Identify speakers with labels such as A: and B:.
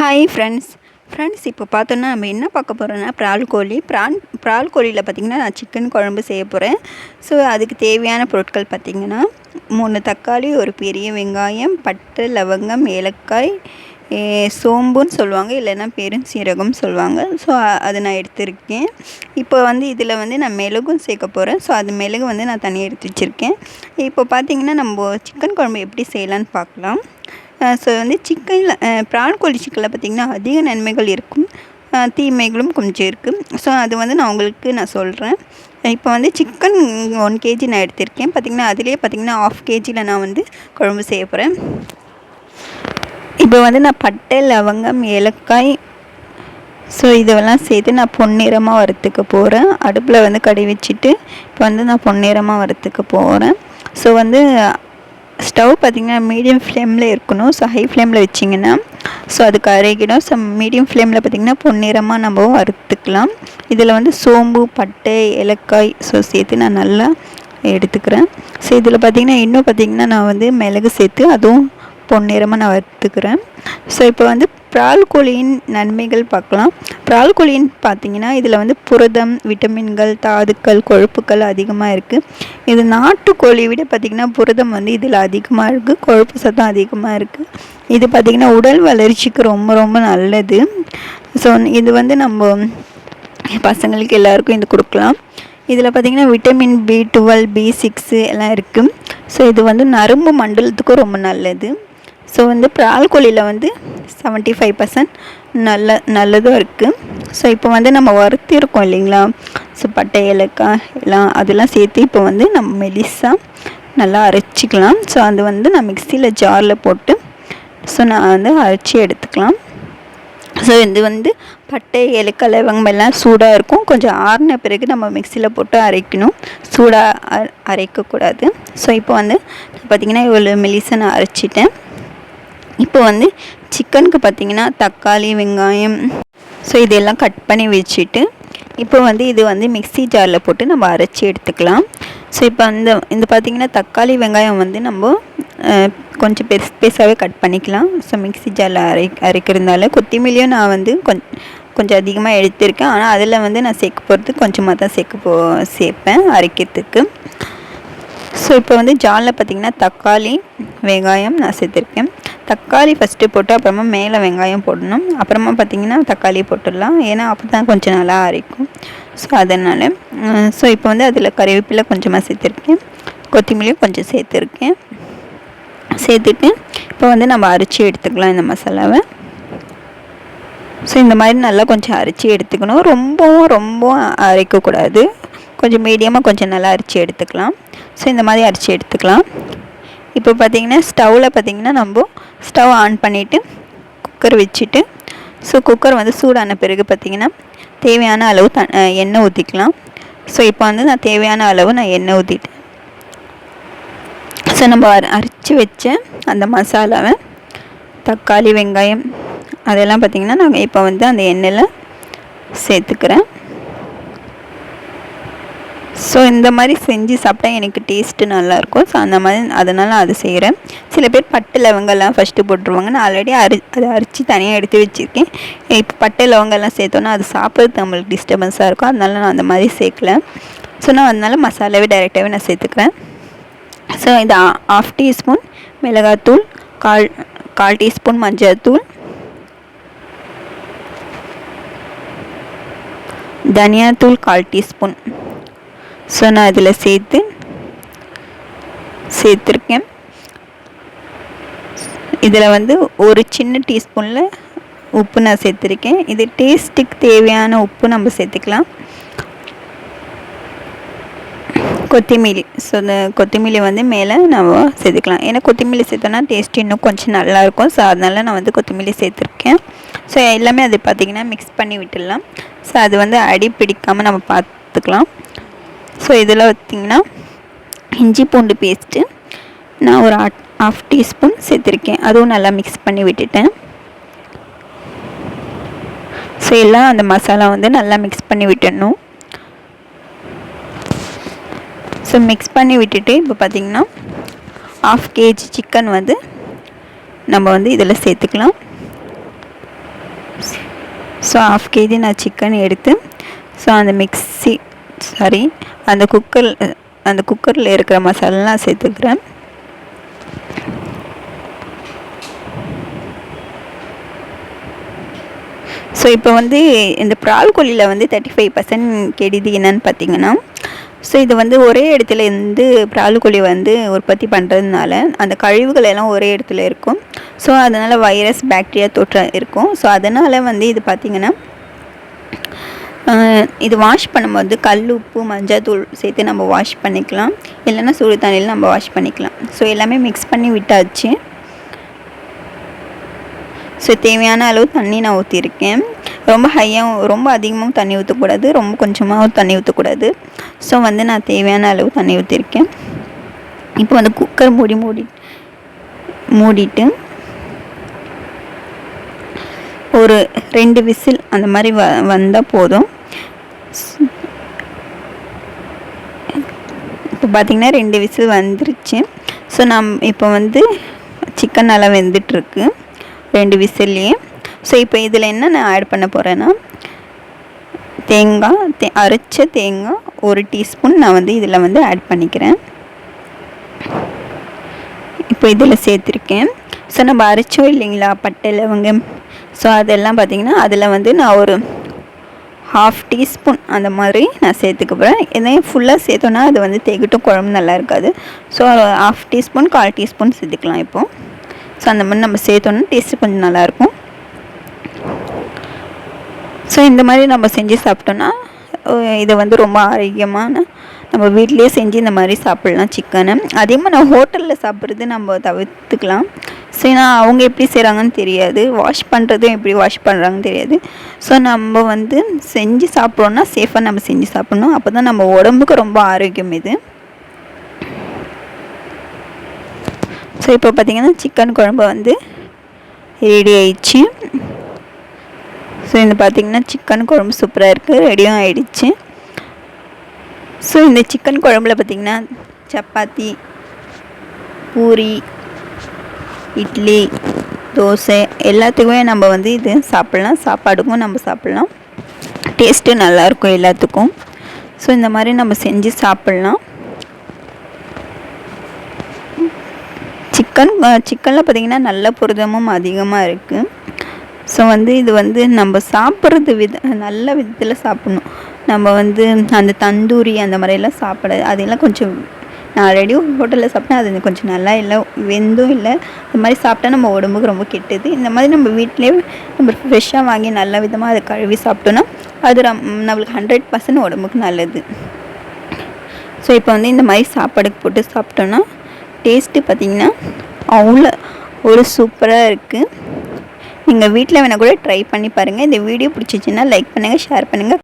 A: Hi friends friends இப்போ பார்த்தோன்னா நம்ம என்ன பார்க்க போகிறோன்னா ப்ரால் கோழி. ப்ரான் ப்ரால் கோழியில் பார்த்திங்கன்னா நான் சிக்கன் குழம்பு செய்ய போகிறேன் ஸோ அதுக்கு தேவையான பொருட்கள் பார்த்திங்கன்னா மூணு தக்காளி ஒரு பெரிய வெங்காயம் பட்டை லவங்கம் ஏலக்காய் சோம்புன்னு சொல்லுவாங்க. இல்லைன்னா பெரும் சீரகம் சொல்லுவாங்க ஸோ அதை நான் எடுத்திருக்கேன். இப்போ வந்து இதில் வந்து நான் மிளகும் சேர்க்க போகிறேன் ஸோ அது மிளகு வந்து நான் தனியாக எடுத்து வச்சுருக்கேன். இப்போ பார்த்திங்கன்னா நம்ம சிக்கன் குழம்பு எப்படி செய்யலான்னு பார்க்கலாம். ஸோ வந்து சிக்கனில் ப்ரான் கோழி சிக்கனில் பார்த்திங்கன்னா அதிக நன்மைகள் இருக்கும். தீமைகளும் கொஞ்சம் இருக்குது ஸோ அது வந்து நான் உங்களுக்கு நான் சொல்கிறேன் இப்போ வந்து சிக்கன் ஒன் கேஜி நான் எடுத்திருக்கேன். பார்த்திங்கன்னா அதிலே பார்த்திங்கன்னா ஆஃப் கேஜியில் நான் வந்து குழம்பு செய்ய போகிறேன் இப்போ வந்து நான் பட்டை லவங்கம் ஏலக்காய் ஸோ இதெல்லாம் சேர்த்து நான் பொன்னிறமாக வறுத்துக்க போகிறேன் அடுப்பில் வந்து கடி வச்சுட்டு இப்போ வந்து நான் பொன்னிறமாக வறுத்துக்க போகிறேன் ஸோ வந்து ஸ்டவ் பார்த்திங்கன்னா மீடியம் ஃப்ளேமில் இருக்கணும். ஸோ ஹை ஃப்ளேமில் வச்சிங்கன்னா ஸோ அது கரைக்கிடும் ஸோ மீடியம் ஃப்ளேமில் பார்த்திங்கன்னா பொன்னிறமாக நம்ம வறுத்துக்கலாம். இதில் வந்து சோம்பு பட்டை ஏலக்காய் ஸோ சேர்த்து நான் நல்லா எடுத்துக்கிறேன். ஸோ இதில் பார்த்திங்கன்னா இன்னும் பார்த்திங்கன்னா நான் வந்து மிளகு சேர்த்து அதுவும் பொன்னிறமாக நான் வறுத்துக்கிறேன். ஸோ இப்போ வந்து பிரால் கோழியின் நன்மைகள் பார்க்கலாம். பிரால் கோழின்னு பார்த்தீங்கன்னா இதில் வந்து புரதம் விட்டமின்கள் தாதுக்கள் கொழுப்புக்கள் அதிகமாக இருக்குது இது நாட்டுக்கோழியை விட பார்த்திங்கன்னா புரதம் வந்து இதில் அதிகமாக இருக்குது கொழுப்பு சத்தம் அதிகமாக இருக்குது இது பார்த்திங்கன்னா உடல் வளர்ச்சிக்கு ரொம்ப ரொம்ப நல்லது. ஸோ இது வந்து நம்ம பசங்களுக்கு எல்லாருக்கும் இது கொடுக்கலாம். இதில் பார்த்திங்கன்னா vitamin B twelve B six எல்லாம் இருக்குது ஸோ இது வந்து நரம்பு மண்டலத்துக்கும் ரொம்ப நல்லது. ஸோ வந்து ப்ரால் கோழியில் வந்து செவன்ட்டி ஃபைவ் பர்சன்ட் நல்ல நல்லதும் இருக்குது ஸோ இப்போ வந்து நம்ம வறுத்திருக்கோம் இல்லைங்களா? ஸோ பட்டை ஏலக்காய் எல்லாம் அதெல்லாம் சேர்த்து இப்போ வந்து நம்ம மெலிசாக நல்லா அரைச்சிக்கலாம். ஸோ அது வந்து நான் மிக்சியில் ஜாரில் போட்டு ஸோ நான் வந்து அரைச்சி எடுத்துக்கலாம். ஸோ இது வந்து பட்டை ஏலக்காய் லவங்கம் எல்லாம் சூடாக இருக்கும். கொஞ்சம் ஆறின பிறகு நம்ம மிக்சியில் போட்டு அரைக்கணும். சூடாக அரைக்கக்கூடாது. ஸோ இப்போ வந்து பார்த்திங்கன்னா இவ்வளோ மெலிசை நான் அரைச்சிட்டேன். இப்போ வந்து சிக்கனுக்கு பார்த்திங்கன்னா தக்காளி வெங்காயம். ஸோ இதெல்லாம் கட் பண்ணி வச்சுட்டு இப்போ வந்து இது வந்து மிக்ஸி ஜாரில் போட்டு நம்ம அரைச்சி எடுத்துக்கலாம். ஸோ இப்போ அந்த இந்த பார்த்திங்கன்னா தக்காளி வெங்காயம் வந்து நம்ம கொஞ்சம் பெருசு பெருசாகவே கட் பண்ணிக்கலாம். ஸோ மிக்ஸி ஜாரில் அரை அரைக்கிறதுனால கொத்தமல்லியும் நான் வந்து கொஞ்சம் கொஞ்சம் அதிகமாக எடுத்திருக்கேன். ஆனால் அதில் வந்து நான் சேர்க்க போகிறது கொஞ்சமாக தான் சேர்க்க போ சேர்ப்பேன் அரைக்கிறதுக்கு. ஸோ இப்போ வந்து ஜாலில் பார்த்திங்கன்னா தக்காளி வெங்காயம் நான் சேர்த்துருக்கேன். தக்காளி ஃபஸ்ட்டு போட்டு அப்புறமா மேலே வெங்காயம் போடணும். அப்புறமா பார்த்தீங்கன்னா தக்காளி போட்டுடலாம். ஏன்னா அப்போ தான் கொஞ்சம் நல்லா அரைக்கும். ஸோ அதனால் ஸோ இப்போ வந்து அதில் கறிவேப்பிலை கொஞ்சமாக சேர்த்துருக்கேன். கொத்தமல்லியும் கொஞ்சம் சேர்த்துருக்கேன். சேர்த்துட்டு இப்போ வந்து நம்ம அரைச்சி எடுத்துக்கலாம் இந்த மசாலாவை. ஸோ இந்த மாதிரி நல்லா கொஞ்சம் அரைச்சி எடுத்துக்கணும். ரொம்பவும் ரொம்பவும் அரைக்கக்கூடாது. கொஞ்சம் மீடியமாக கொஞ்சம் நல்லா அரைச்சி எடுத்துக்கலாம். ஸோ இந்த மாதிரி அரைச்சி எடுத்துக்கலாம். இப்போ பார்த்திங்கன்னா ஸ்டவ்வில் பார்த்தீங்கன்னா நம்ம ஸ்டவ் ஆன் பண்ணிவிட்டு குக்கர் வச்சுட்டு ஸோ குக்கர் வந்து சூடான பிறகு பார்த்தீங்கன்னா தேவையான அளவு த எண்ணெய் ஊற்றிக்கலாம் ஸோ இப்போ வந்து நான் தேவையான அளவு நான் எண்ணெய் ஊற்றிட்டேன் ஸோ நம்ம அரைச்சி வச்ச அந்த மசாலாவை தக்காளி வெங்காயம் அதெல்லாம் பார்த்திங்கன்னா நாங்கள் இப்போ வந்து அந்த எண்ணெயில் சேர்த்துக்கிறேன். ஸோ இந்த மாதிரி செஞ்சு சாப்பிட்டா எனக்கு டேஸ்ட்டு நல்லாயிருக்கும். ஸோ அந்த மாதிரி அதனால் அது செய்கிறேன். சில பேர் பட்டு லவங்கெல்லாம் ஃபஸ்ட்டு போட்டுருவாங்க நான் ஆல்ரெடி அரி அதை அரித்து தனியாக எடுத்து வச்சுருக்கேன். இப்போ பட்டு லவங்கெல்லாம் சேர்த்தோன்னா அது சாப்பிட்றது நம்மளுக்கு டிஸ்டர்பன்ஸாக இருக்கும். அதனால நான் அந்த மாதிரி சேர்க்கல. ஸோ நான் அதனால் மசாலாவே டைரெக்டாகவே நான் சேர்த்துக்கிறேன். ஸோ இது ஆஃப் டீஸ்பூன் மிளகாத்தூள் கால் கால் டீஸ்பூன் மஞ்சள்தூள் தனியாத்தூள் கால் டீஸ்பூன் ஸோ நான் இதில் சேர்த்து சேர்த்துருக்கேன். இதில் வந்து ஒரு சின்ன டீஸ்பூனில் உப்பு நான் சேர்த்துருக்கேன். இது டேஸ்ட்டுக்கு தேவையான உப்பு நம்ம சேர்த்துக்கலாம். கொத்தமல்லி ஸோ இந்த கொத்தமல்லி வந்து மேலே நம்ம சேர்த்துக்கலாம். ஏன்னா கொத்தமல்லி சேர்த்தோன்னா டேஸ்ட் இன்னும் கொஞ்சம் நல்லாயிருக்கும். ஸோ அதனால நான் வந்து கொத்தமல்லி சேர்த்துருக்கேன். ஸோ எல்லாமே அது பார்த்திங்கன்னா மிக்ஸ் பண்ணி விட்டுடலாம். ஸோ அது வந்து அடி பிடிக்காமல் நம்ம பார்த்துக்கலாம் ஸோ இதில் பார்த்திங்கன்னா இஞ்சி பூண்டு பேஸ்ட்டு நான் ஒரு ஆஃப் டீஸ்பூன் சேர்த்துருக்கேன். அதுவும் நல்லா மிக்ஸ் பண்ணி விட்டுட்டேன். ஸோ எல்லாம் அந்த மசாலா வந்து நல்லா மிக்ஸ் பண்ணி விட்டுடணும். ஸோ மிக்ஸ் பண்ணி விட்டுட்டு இப்போ பார்த்திங்கன்னா ஆஃப் கேஜி சிக்கன் வந்து நம்ம வந்து இதில் சேர்த்துக்கலாம். ஸோ ஆஃப் கேஜி நான் சிக்கன் எடுத்து ஸோ அந்த மிக்ஸி சாரி அந்த குக்கர் அந்த குக்கரில் இருக்கிற மசாலாலாம் சேர்த்துக்கிறேன். ஸோ இப்போ வந்து இந்த ப்ரால் கோழியில் வந்து தேர்ட்டி ஃபைவ் பர்சன்ட் கெடுதி என்னன்னு பார்த்தீங்கன்னா ஸோ இது வந்து ஒரே இடத்துல இருந்து ப்ரால் வந்து உற்பத்தி பண்ணுறதுனால அந்த கழிவுகள் எல்லாம் ஒரே இடத்துல இருக்கும். ஸோ அதனால் வைரஸ் பாக்டீரியா தொற்று இருக்கும். ஸோ அதனால் வந்து இது பார்த்திங்கன்னா இது வாஷ் பண்ணும்போது கல் உப்பு மஞ்சள் தூள் சேர்த்து நம்ம வாஷ் பண்ணிக்கலாம். இல்லைன்னா சுடு தண்ணியில் நம்ம வாஷ் பண்ணிக்கலாம். ஸோ எல்லாமே மிக்ஸ் பண்ணி விட்டாச்சு. ஸோ தேவையான அளவு தண்ணி நான் ஊற்றிருக்கேன் ரொம்ப ஹையாகவும் ரொம்ப அதிகமாகவும் தண்ணி ஊற்றக்கூடாது ரொம்ப கொஞ்சமாகவும் தண்ணி ஊற்றக்கூடாது ஸோ வந்து நான் தேவையான அளவு தண்ணி ஊற்றிருக்கேன் இப்போ வந்து குக்கர் மூடி மூடி மூடிட்டு ஒரு ரெண்டு விசில் அந்த மாதிரி வ வந்தால் போதும். இப்போ பார்த்திங்கன்னா ரெண்டு விசில் வந்துருச்சு. ஸோ நம் இப்போ வந்து சிக்கன் நல்லா வெந்துட்டுருக்கு. ரெண்டு விசில்லையே ஸோ இப்போ இதில் என்ன நான் ஆட் பண்ண போகிறேன்னா தேங்காய் தே அரைச்ச தேங்காய் ஒரு டீஸ்பூன் நான் வந்து இதில் வந்து ஆட் பண்ணிக்கிறேன். இப்போ இதில் சேர்த்துருக்கேன். ஸோ நம்ம அரைச்சோம் இல்லைங்களா? பட்டை லவங்கம் ஸோ அதெல்லாம் பார்த்திங்கன்னா அதில் வந்து நான் ஒரு ஹாஃப் டீஸ்பூன் அந்த மாதிரி நான் சேர்த்துக்க போகிறேன் இதையும் ஃபுல்லாக சேர்த்தோன்னா அது வந்து தேக்கிட்டும் குழம்பு நல்லா இருக்காது. ஸோ ஹாஃப் டீஸ்பூன் கால் டீஸ்பூன் சேர்த்துக்கலாம் இப்போது ஸோ அந்த மாதிரி நம்ம சேர்த்தோன்னா டேஸ்ட்டு கொஞ்சம் நல்லாயிருக்கும் ஸோ இந்த மாதிரி நம்ம செஞ்சு சாப்பிட்டோன்னா இதை வந்து ரொம்ப ஆரோக்கியமான நம்ம வீட்லேயே செஞ்சு இந்த மாதிரி சாப்பிட்லாம் சிக்கனை. அதிகமாக நான் ஹோட்டலில் சாப்பிட்றது நம்ம தவிர்த்துக்கலாம். ஸோ ஏன்னா அவங்க எப்படி செய்கிறாங்கன்னு தெரியாது. வாஷ் பண்ணுறதும் எப்படி வாஷ் பண்ணுறாங்கன்னு தெரியாது. ஸோ நம்ம வந்து செஞ்சு சாப்பிட்றோன்னா சேஃபாக நம்ம செஞ்சு சாப்பிட்ணும். அப்போ தான் நம்ம உடம்புக்கு ரொம்ப ஆரோக்கியம் இது. ஸோ இப்போ பார்த்திங்கன்னா சிக்கன் குழம்பு வந்து ரெடி ஆயிடுச்சு. ஸோ இந்த பார்த்திங்கன்னா சிக்கன் குழம்பு சூப்பராக இருக்குது ரெடியும் ஆயிடுச்சு. ஸோ இந்த சிக்கன் குழம்புல பார்த்திங்கன்னா சப்பாத்தி பூரி இட்லி தோசை எல்லாத்துக்குமே நம்ம வந்து இது சாப்பிட்லாம். சாப்பாடுக்கும் நம்ம சாப்பிட்லாம். டேஸ்ட்டு நல்லாயிருக்கும் எல்லாத்துக்கும். ஸோ இந்த மாதிரி நம்ம செஞ்சு சாப்பிட்லாம். சிக்கன் சிக்கனில் பார்த்திங்கன்னா நல்ல புரதமும் அதிகமாக இருக்குது ஸோ வந்து இது வந்து நம்ம சாப்பிட்றது வித நல்ல விதத்தில் சாப்பிட்ணும். நம்ம வந்து அந்த தந்தூரி அந்த மாதிரியெல்லாம் சாப்பிட அதெல்லாம் கொஞ்சம் நான் ஆல்ரெடி ஹோட்டலில் சாப்பிட்டேன். அது கொஞ்சம் நல்லா இல்லை வெந்தும் இல்லை. இந்த மாதிரி சாப்பிட்டா நம்ம உடம்புக்கு ரொம்ப கெட்டது. இந்த மாதிரி நம்ம வீட்டிலே நம்ம ஃப்ரெஷ்ஷாக வாங்கி நல்ல விதமாக அதை கழுவி சாப்பிட்டோன்னா அது ரம் நம்மளுக்கு ஹண்ட்ரட் பர்சன்ட் உடம்புக்கு நல்லது. ஸோ இப்போ வந்து இந்த மாதிரி சாப்பாடுக்கு போட்டு சாப்பிட்டோன்னா டேஸ்ட்டு பார்த்திங்கன்னா அவ்வளோ ஒரு சூப்பராக இருக்குது நீங்கள் வீட்டில் வேணால் கூட ட்ரை பண்ணி பாருங்கள் இந்த வீடியோ பிடிச்சிச்சின்னா லைக் பண்ணுங்கள் ஷேர் பண்ணுங்கள்